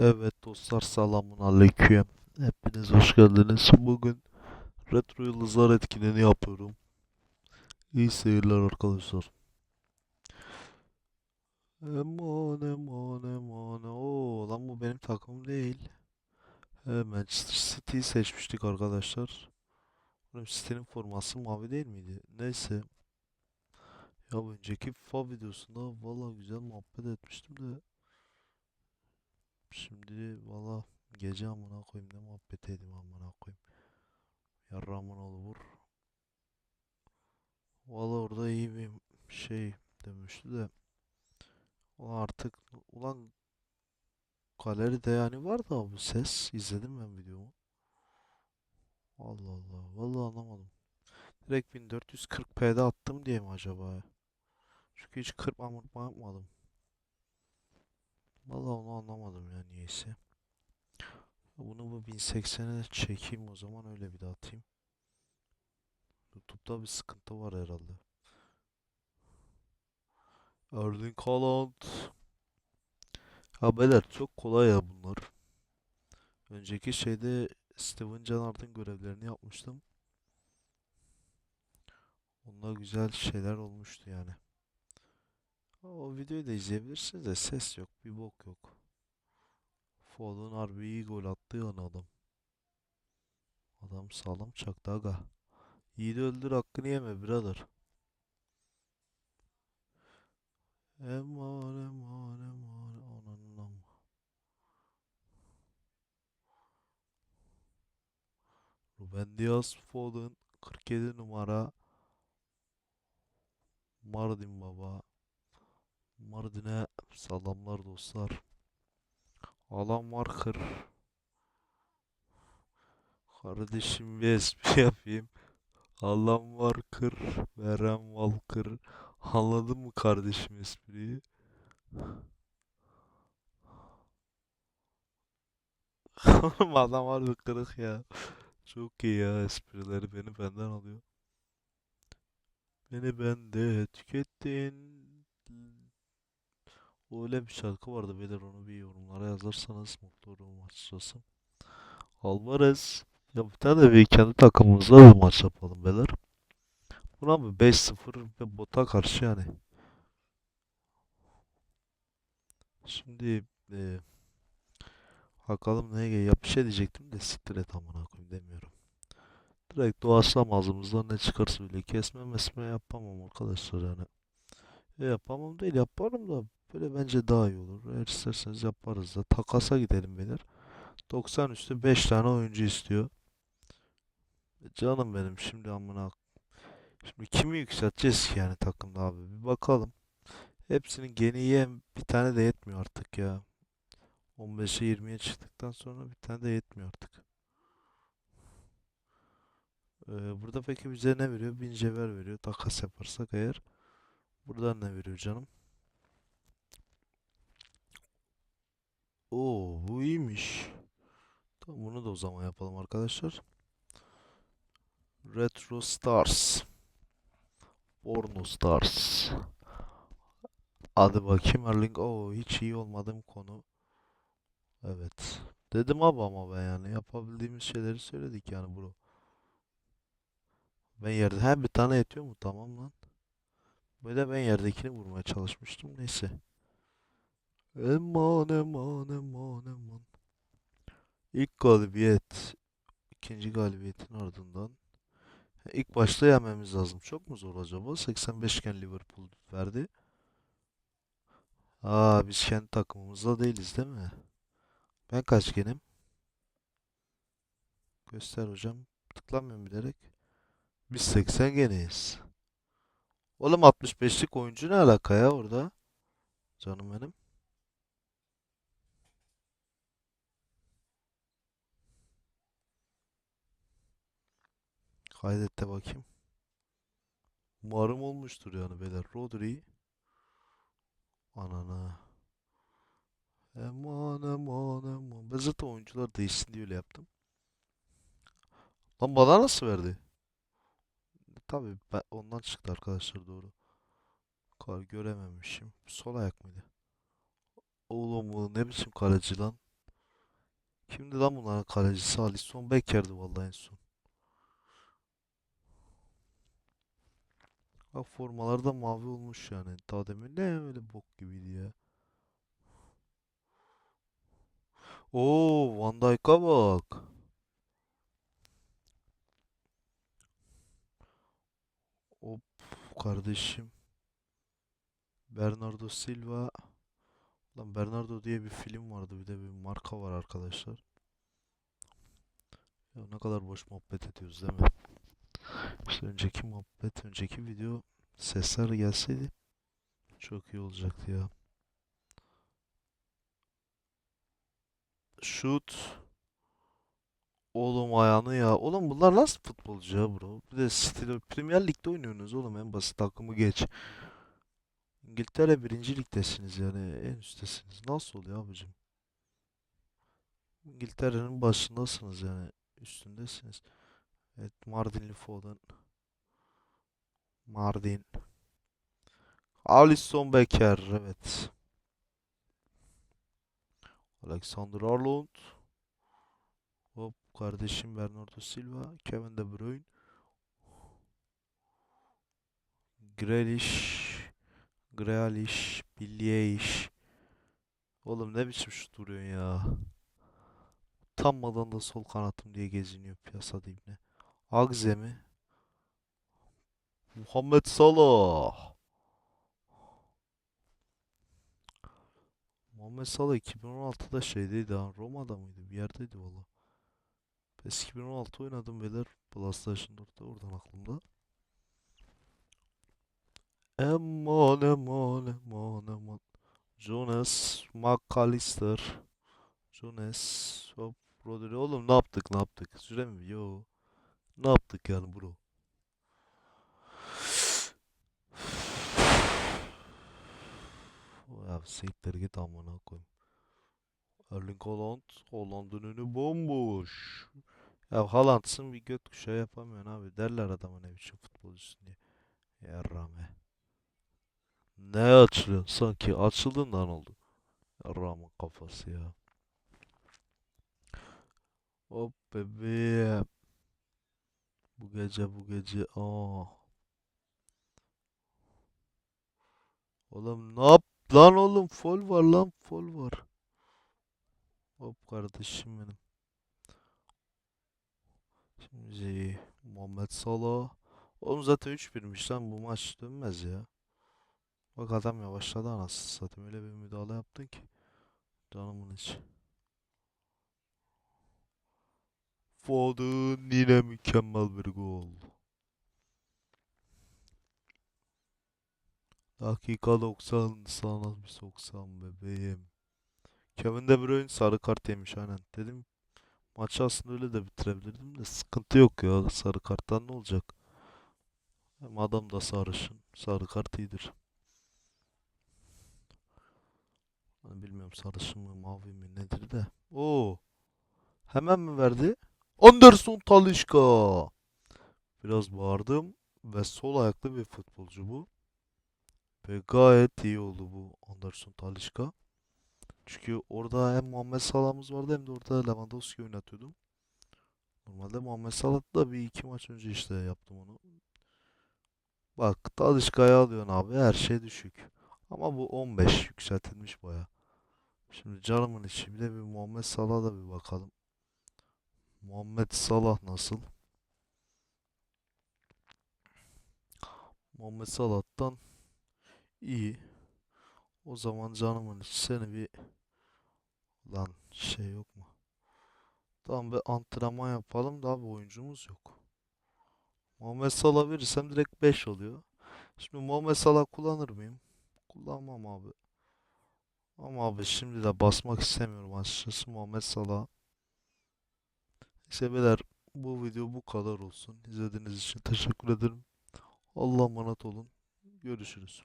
Evet dostlar selamun aleyküm. Hepiniz hoş geldiniz. Bugün Retro Yıldızlar etkinliğini yapıyorum. İyi seyirler arkadaşlar. Eman eman eman. Oo lan bu benim takımım değil. He, Manchester City'yi seçmiştik arkadaşlar. City'nin forması mavi değil miydi? Neyse. Ya önceki FIFA videosunda valla güzel muhabbet etmiştim de. Şimdi valla gece amına koyayım ne muhabbet edeyim amına koyayım. Yarramın oğlu vur. Valla orada iyi bir şey demişti de. Ulan artık ulan galeride yani vardı abi ses. İzledim ben videomu. Allah Allah. Vallahi anlamadım. Direkt 1440p'de attım diye mi acaba? Çünkü hiç kırpma mırpma yapmadım. Vallahi onu anlamadım ya niyeyse. Bunu bu 1080'e çekeyim o zaman öyle bir de atayım. YouTube'da bir sıkıntı var herhalde. Erling Haaland. Ha beyler çok kolay ya bunlar. Önceki şeyde Steven Gerrard'ın görevlerini yapmıştım. Onda güzel şeyler olmuştu yani. O videoyu da izleyebilirsiniz de ses yok, bir bok yok. Foden harbi iyi gol attı yani adam. Adam sağlam çaktı aga. Yiğidi öldür hakkını yeme birader. Eman eman eman ananın amma. Ruben Dias Foden 47 numara Mardin baba. Mardin'e selamlar dostlar. Alan var kır. Kardeşim bir espri yapayım. Alan var kır. Veren val kır. Anladın mı kardeşim espriyi? Oğlum adam harbi kırık ya. Çok iyi ya esprileri beni benden alıyor. Beni bende tükettin. Öyle bir şarkı vardı beyler onu bir yorumlara yazarsanız mutlu olurum açıkçası. Alvarez. Ya bir tane bir kendi takımımızla bir maç yapalım beyler. Buna mı 5-0 ve bota karşı yani. Şimdi e, bakalım neye ya bir şey diyecektim de siktir et amına koyayım demiyorum. Direkt doğaçlama ağzımızdan ne çıkarsa bile kesme mesme yapamam arkadaşlar yani. E, yapamam değil yaparım da böyle bence daha iyi olur. Eğer isterseniz yaparız da takasa gidelim beyler. 90 üstü 5 tane oyuncu istiyor. E, Canım benim şimdi amına Şimdi kimi yükselteceğiz ki yani takımda abi bir bakalım. Hepsinin geniye bir tane de yetmiyor artık ya. 15'e 20'ye çıktıktan sonra bir tane de yetmiyor artık. Ee, burada peki bize ne veriyor? 1000 cevher veriyor. Takas yaparsak eğer. Buradan ne veriyor canım? Oo bu iyiymiş. Tamam bunu da o zaman yapalım arkadaşlar. Retro Stars. Porno Stars. Hadi bakayım Erling. Oo hiç iyi olmadığım konu. Evet. Dedim abi ama ben yani yapabildiğimiz şeyleri söyledik yani bro. Ben yerde her bir tane yetiyor mu? Tamam lan. Böyle ben yerdekini vurmaya çalışmıştım. Neyse. Eman eman eman eman. İlk galibiyet. ikinci galibiyetin ardından. İlk başta yenmemiz lazım. Çok mu zor acaba? 85 iken Liverpool verdi. Aa biz kendi takımımızda değiliz değil mi? Ben kaç genim? Göster hocam. Tıklamıyorum bilerek. Biz 80 geneyiz. Oğlum 65'lik oyuncu ne alaka ya orada? Canım benim. Kaydet de bakayım. Umarım olmuştur yani beyler. Rodri. Anana. Eman eman eman. Ben oyuncular değişsin diye öyle yaptım. Lan bana nasıl verdi? Tabii ondan çıktı arkadaşlar doğru. Kar görememişim. Sol ayak mıydı? Oğlum ne biçim kaleci lan? Kimdi lan bunların kalecisi? Alisson Becker'di vallahi en son. Bak formalar da mavi olmuş yani. Daha demin ne öyle bok gibiydi ya. Oo Van Dijk'a bak. Hop kardeşim. Bernardo Silva. Lan Bernardo diye bir film vardı. Bir de bir marka var arkadaşlar. Ya ne kadar boş muhabbet ediyoruz değil mi? Önceki muhabbet, önceki video sesler gelseydi çok iyi olacaktı ya. Şut. Oğlum ayağını ya. Oğlum bunlar nasıl futbolcu ya bro? Bir de City Premier Lig'de oynuyorsunuz oğlum en basit takımı geç. İngiltere birinci ligdesiniz yani en üsttesiniz. Nasıl oluyor abicim? İngiltere'nin başındasınız yani üstündesiniz. Evet Mardinli Foden. Mardin. Alisson Becker evet. Alexander Arnold. Hop kardeşim Bernardo Silva. Kevin De Bruyne. Grealish. Grealish. Bilyeyiş. Oğlum ne biçim şut vuruyorsun ya. Utanmadan da sol kanatım diye geziniyor piyasada ibne. Agze? Muhammed Salah. Muhammed Salah 2016'da şeydeydi ha. Roma'da mıydı? Bir yerdeydi valla. PES 2016 oynadım beyler. PlayStation 4'te oradan aklımda. Eman eman eman eman. Jonas McAllister. Jonas. Hop. Rodri. Oğlum ne yaptık ne yaptık? Süre mi? Yo. Ne yaptık yani bro? Ya siktir git amına koyayım. Erling Haaland. Haaland'ın önü bomboş. Ya Haaland'sın bir göt kuşağı yapamıyorsun abi. Derler adama ne biçim futbolcusun diye. Yarrame. Ne açılıyorsun sanki açıldığından oldu. Yarramın kafası ya. Hop bebeğim. Bu gece bu gece aa. Oğlum ne yap lan oğlum fol var lan fol var. Hop kardeşim benim. Şimdi Muhammed Salah. Oğlum zaten 3-1'miş lan bu maç dönmez ya. Bak adam yavaşladı anasını satayım öyle bir müdahale yaptın ki. Canımın içi. Foden yine mükemmel bir gol. Dakika 90 sana bir 90 bebeğim. Kevin De Bruyne sarı kart yemiş aynen. Dedim maçı aslında öyle de bitirebilirdim de sıkıntı yok ya sarı karttan ne olacak? Hem adam da sarışın. Sarı kart iyidir. Hani bilmiyorum sarışın mı mavi mi nedir de. Oo. Hemen mi verdi? Anderson Talisca. Biraz bağırdım ve sol ayaklı bir futbolcu bu. Ve gayet iyi oldu bu Anderson Talisca. Çünkü orada hem Muhammed Salah'ımız vardı hem de orada Lewandowski oynatıyordum. Normalde Muhammed Salah da bir iki maç önce işte yaptım onu. Bak Talisca'yı alıyorsun abi her şey düşük. Ama bu 15 yükseltilmiş baya. Şimdi canımın içi bir de bir Muhammed Salah'a da bir bakalım. Muhammed Salah nasıl? Muhammed Salah'tan iyi. O zaman canımın seni bir lan şey yok mu? Tamam bir antrenman yapalım da abi oyuncumuz yok. Muhammed Salah verirsem direkt 5 oluyor. Şimdi Muhammed Salah kullanır mıyım? Kullanmam abi. Ama abi şimdi de basmak istemiyorum açıkçası Muhammed Salah. İşte beyler bu video bu kadar olsun. İzlediğiniz için teşekkür ederim. Allah'a emanet olun. Görüşürüz.